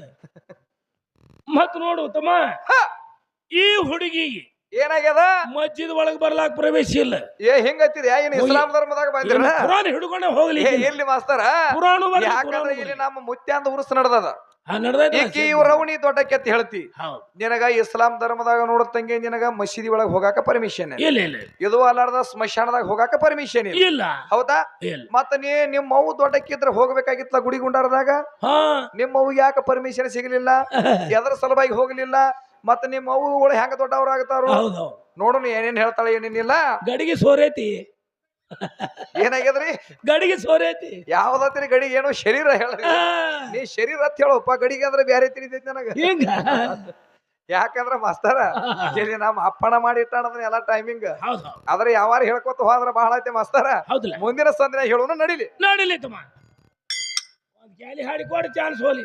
ಮತ್ ನೋಡು ತಮ್ಮ ಈ ಹುಡುಗಿಗೆ ಏನಾಗ್ಯದ? ಮಸ್ಜಿದ್ ಒಳಗ್ ಬರ್ಲಾಕ್ ಪ್ರವೇಶ ಇಲ್ಲ. ಏ ಹಿಂಗತ್ತಿದ ಏನ್ ಇಸ್ಲಾಂ ಧರ್ಮದಾಗ ಬಂದಿರ? ಪುರಾಣ ಹಿಡ್ಕೊಂಡೆ ಹೋಗ್ಲಿ ಎಲ್ಲಿ ಮಾಸ್ತರ. ಪುರಾಣ ಯಾಕಂದ್ರೆ ಇಲ್ಲಿ. ನಮ್ಮ ಮುತ್ಯಾಂದ ಉರುಸ್ ನಡ್ದದ. ಈಕಿ ಇವ್ರವಣಿ ದೊಡ್ಡ ಕೆತ್ತಿ ಹೇಳ್ತಿ. ನಿನಗ ಇಸ್ಲಾಂ ಧರ್ಮದಾಗ ನೋಡತ್ತಂಗೆ ನಿನಗ ಮಸೀದಿ ಒಳಗ ಹೋಗಾಕ ಪರ್ಮಿಷನ್ ಇದು ಅಲ್ಲಾರ್ದ ಸ್ಮಶಾನದಾಗ ಹೋಗಾಕ ಪರ್ಮಿಷನ್ ಇಲ್ಲ ಇಲ್ಲ. ಹೌದಾ? ಮತ್ತ ನೀ ನಿಮ್ಮ ಅವು ದೊಡ್ಡಕ್ಕಿದ್ರ ಹೋಗ್ಬೇಕಾಗಿತ್ತ ಗುಡಿ ಗುಂಡಾರದಾಗ ಹಾ. ನಿಮ್ಮ ಅವು ಯಾಕ ಪರ್ಮಿಷನ್ ಸಿಗಲಿಲ್ಲ? ಎದರ ಸಲುವಾಗಿ ಹೋಗ್ಲಿಲ್ಲ? ಮತ್ತ ನಿಮ್ಮ ಅವುಗಳು ಹೆಂಗ ದೊಡ್ಡವ್ರ ಆಗತಾರ? ಹೌದು ನೋಡೋಣ ಏನೇನ್ ಹೇಳ್ತಾಳೆ ಏನೇನಿಲ್ಲ. ಗಡಿಗೆ ಸೋರೈತಿ. ಏನಾಗ್ಯದ್ರಿ? ಗಡಿಗೆ ಸೋರೈತಿ. ಯಾವ್ದತ್ರಿ ಗಡಿಗೆ? ಏನೋ ಶರೀರ ಹೇಳ ನೀ ಶರೀರ ಅಂತ ಹೇಳಪ್ಪ ಗಡಿಗೆ ಅಂದ್ರೆ ಬ್ಯಾರೆ ತಿಳಿತೈತಿ ನನಗ. ಹಿಂಗ. ಯಾಕಂದ್ರ ಮಾಸ್ತರ ಇಲ್ಲಿ ನಮ್ಮ ಅಪ್ಪಣ ಮಾಡಿಟ್ಟಣ ಎಲ್ಲಾ ಟೈಮಿಂಗ್ ಆದ್ರೆ ಯಾವಾರ ಹೇಳ್ಕೊತ ಹೋದ್ರ ಬಹಳ ಐತೆ ಮಾಸ್ತರ. ಮುಂದಿನ ಸಂದಿನ ಹೇಳೋಣ ನಡಿಲಿ. ನಡಿಲಿ ತಮ್ಮ. ಒಂದ್ ಗ್ಯಾಲಿ ಹಾಡಿ ಕೊಡು ಚಾನ್ಸ್ ಹೋಲಿ.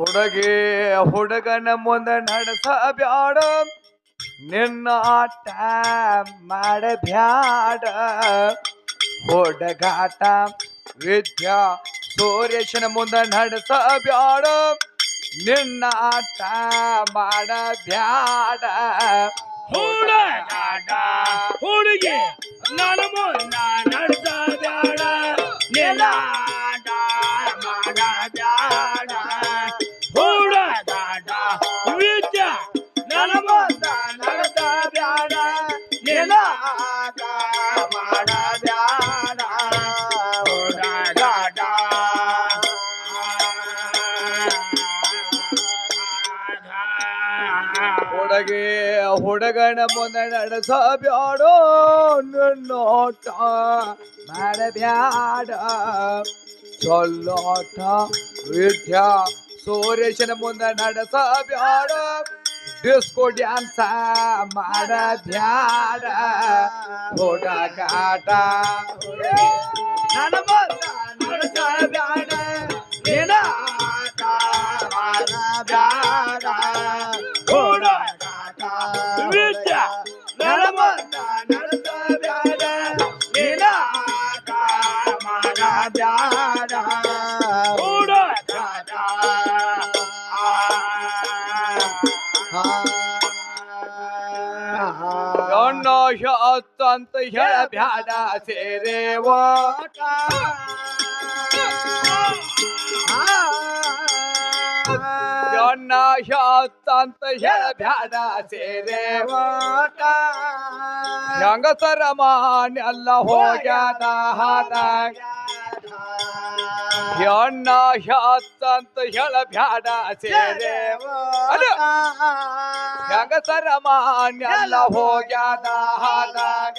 ಹುಡುಗಿ ಹುಡುಗನ ಮುಂದೆ ನಡೆಸ ಬ್ಯಾಡ ನಿನ್ನ ಆಟ ಮಾಡಬ್ಯಾಡ. ಹುಡುಗಾಟ ವಿದ್ಯಾ ಸೂರ್ಯಶನ ಮುಂದೆ ನಡೆಸ ಬ್ಯಾಡ ನಿನ್ನ ಆಟ ಮಾಡಬ್ಯಾಡ. ಹುಡುಗಾಟ ಹುಡುಗಿ ನನ್ನ ಮುಂದ ನಡ್ಸ ಬ್ಯಾಡ ಹುಡುಗನ ಮುಂದೆ ನಡೆಸಬ್ಯಾಡೋ ನೋಟ ಮಾಡಬ್ಯಾಡ. ಚೊಲ್ಲೋಟ ವಿದ್ಯಾ ಸೂರ್ಯಶನ ಮುಂದೆ ನಡೆಸಬ್ಯಾಡ. Disco dance ಮಾಡಬ್ಯಾಡ. ಹುಡುಗಾಟ, ನನ್ನ ಮುಂದ ನಡೆಸ ಬ್ಯಾಡ ನಿನ್ನ ಆಟ ಮಾಡಬ್ಯಾಡ. ಅಂತ ಹೇಳ ಬ್ಯಾಡ ಸೇರೆ ಓಟ. ಎಣ್ಣ ಹತ್ತ ಅಂತ ಹೇಳ ಬ್ಯಾಡ ಸೇರೆ ಓಟ. ಹೆಂಗಸರ ಮಾನೆಲ್ಲ ಹೋಗ್ಯಾದ ಹಾದಾಗ ಹೆಣ್ಣ ಹತ್ತ ಅಂತ ಹೇಳ ಬ್ಯಾಡ ಸೇರೆ ಅಲ್ಲ. ಹೆಂಗಸರ ಮಾನ್ಯ ಹೋಗ್ಯಾದ ಹಾದಾಗ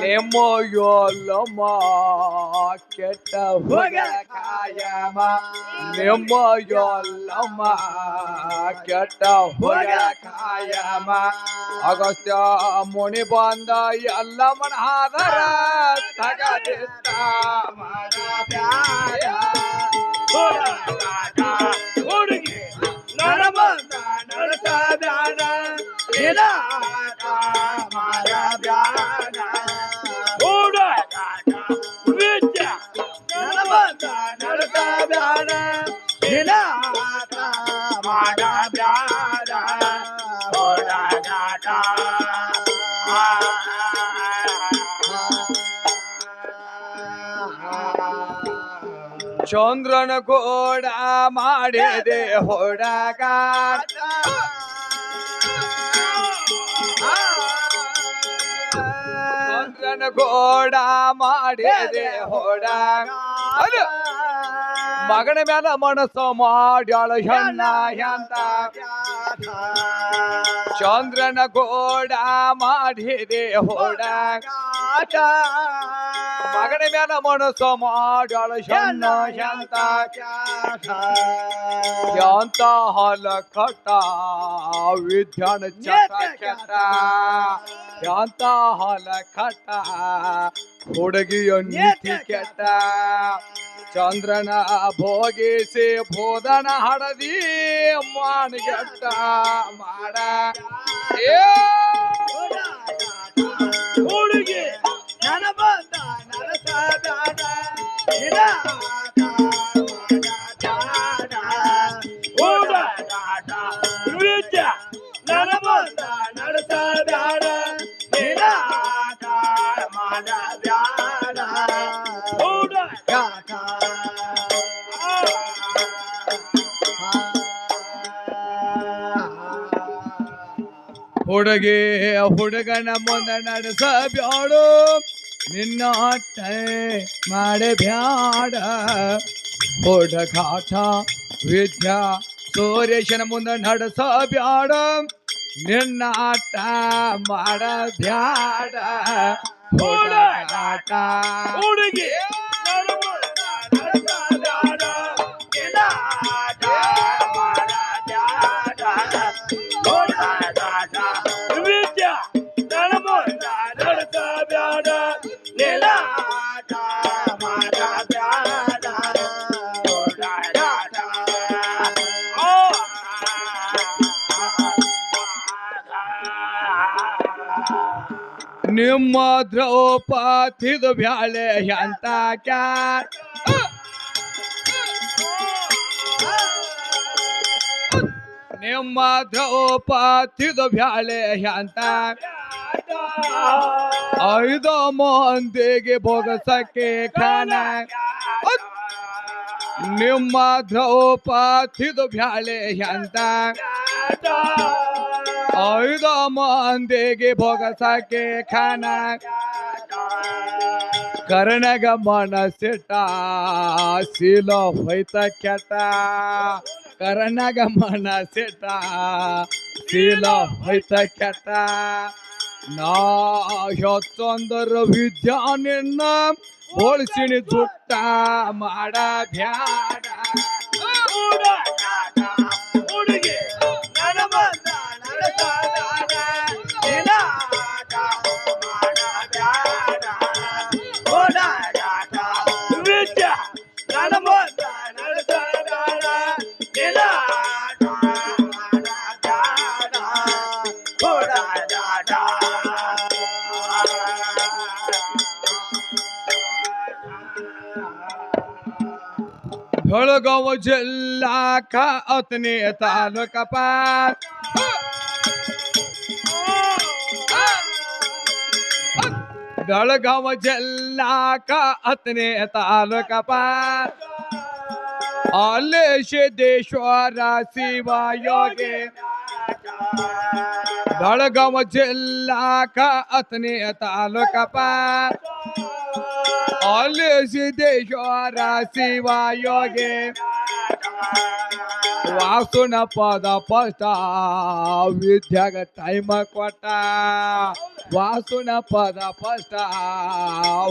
ನಿಮ್ಮ ಕೆಟ್ಟ ಹೋಗ ಕಾಯಮ. ನಿಮ್ಮ ಯೋಲಮ್ಮ ಕೆಟ್ಟ ಹೋಗ ಕಾಯಮ. ಅಗಸ್ತ್ಯ ಮುನಿ ಬಂದ ಎಲ್ಲ ಮನ ತಗದಿತ್ತ ಮನ ಹುಡುಗಿ ಚಂದ್ರನ ಗೋಡ ಮಾಡಿದೆ ಹೊಡಗ. ಚಂದ್ರನ ಗೋಡ ಮಾಡಿದೆ ಹೊಡಗ. ಮಗನ ಮ್ಯಾಲ ಮನಸ್ಸು ಮಾಡ್ಯಾಳ ಹೆಣ್ಣ ಎಂತ. ಚಂದ್ರನ ಗೋಡ ಮಾಡಿದೆ ಹೊಡಗ. ಮಗನ ಮ್ಯಾಲ ಮನಸ್ಸು ಮಾಡ್ಯಾಳ ಹೆಣ್ಣ ಶಾಂತ. ಶಾಂತ. ಹಲ ಕಟ ವಿಧ್ಯಾನ ಚಟ ಕೆಟ್ಟ ಯಾಂತ ಹಾಲ ಕಟ್ಟ ಹುಡುಗಿಯ ನೀತಿ ಕೆಟ್ಟ. ಚಂದ್ರನ ಭೋಗಿಸಿ ಬೋಧನ ಹಡದಿ ಮಾನಗೆಟ್ಟ ಮಾಡ. ಏ! ಹುಡುಗಿ ಹುಡುಗನ ಮುಂದೆ ನಡೆಸ ಬ್ಯಾಡು ನಿನ್ನ ಅಟ್ಟ ಮಾಡೆ ಬ್ಯಾಡ. ಹುಡುಗಾಟ ವಿದ್ಯಾ ಸೂರ್ಯಶನ ಮುಂದೆ ನಡೆಸ ಬ್ಯಾಡ. ನಿನ್ನ ಆಟ ಮಾಡ ಬ್ಯಾಡ. ಹುಡುಗಾಟ ಹುಡುಗಿ. ನಿಮ್ಮ ದ್ರೌಪದಿದು ಬ್ಯಾಳೆ ಅಂತ ಕ್ಯಾಟ್ ನಿಮ್ಮ ದ್ರೌಪದಿದು ಬ್ಯಾಳೆ ಅಂತ ಐದು ಮಂದಿಗೆ ಭೋಗಸಕ್ಕೆ ಖಾನ ನಿಮ್ಮ ದ್ರೌಪದಿದು ಬ್ಯಾಳೆ ಐದು ಮಂದಿಗೆ ಭೋಗಸಕ್ಕೆ ಖಾನ. ಕರ್ಣಗ ಮನಸ್ಸಿಟ್ಟ ಶೀಲ ಹೊಯ್ತ ಕೆಟ್ಟ. ಕರ್ಣಗ ಮನಸ್ಸಿಟ್ಟ ಶೀಲ ಹೊಯ್ತ ಕೆಟ್ಟ. ನಾ ವಿದ್ಯಾ ನಿನ್ನ ಹೋಳಿಸಿನಿ ಜುಟ್ಟ ಮಾಡ ಬ್ಯಾಡ. गौ जिला का उतने ताल कपाल बेलगांव जिला का अतने ताल आले आलेश देश्वर शिवा योगे। बेलगांव जिला का अतने ताल कपाल ಅಲ್ಲಿ ಸಿದ್ದೇಶ್ವರ ಶಿವ ಯೋಗಿ ವಾಸುನ ಪದ ಪಷ್ಟ ವಿದ್ಯಾಗ ಟೈಮ ಕೊಟ್ಟ. ವಾಸುನ ಪದ ಪಷ್ಟ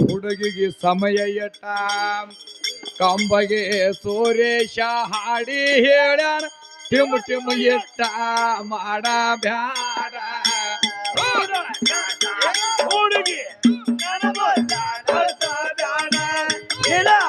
ಹುಡುಗಿಗೆ ಸಮಯ ಇಟ್ಟ. ಕಂಬಗೆ ಸುರೇಶ ಹಾಡಿ ಹೇಳ್ಯಾನ ಟಿಮ್ ಟಿಮ್ ಇಟ್ಟ ಮಾಡ ಬ್ಯಾಡ. ಹುಡುಗಿ ವಿದ್ಯಾ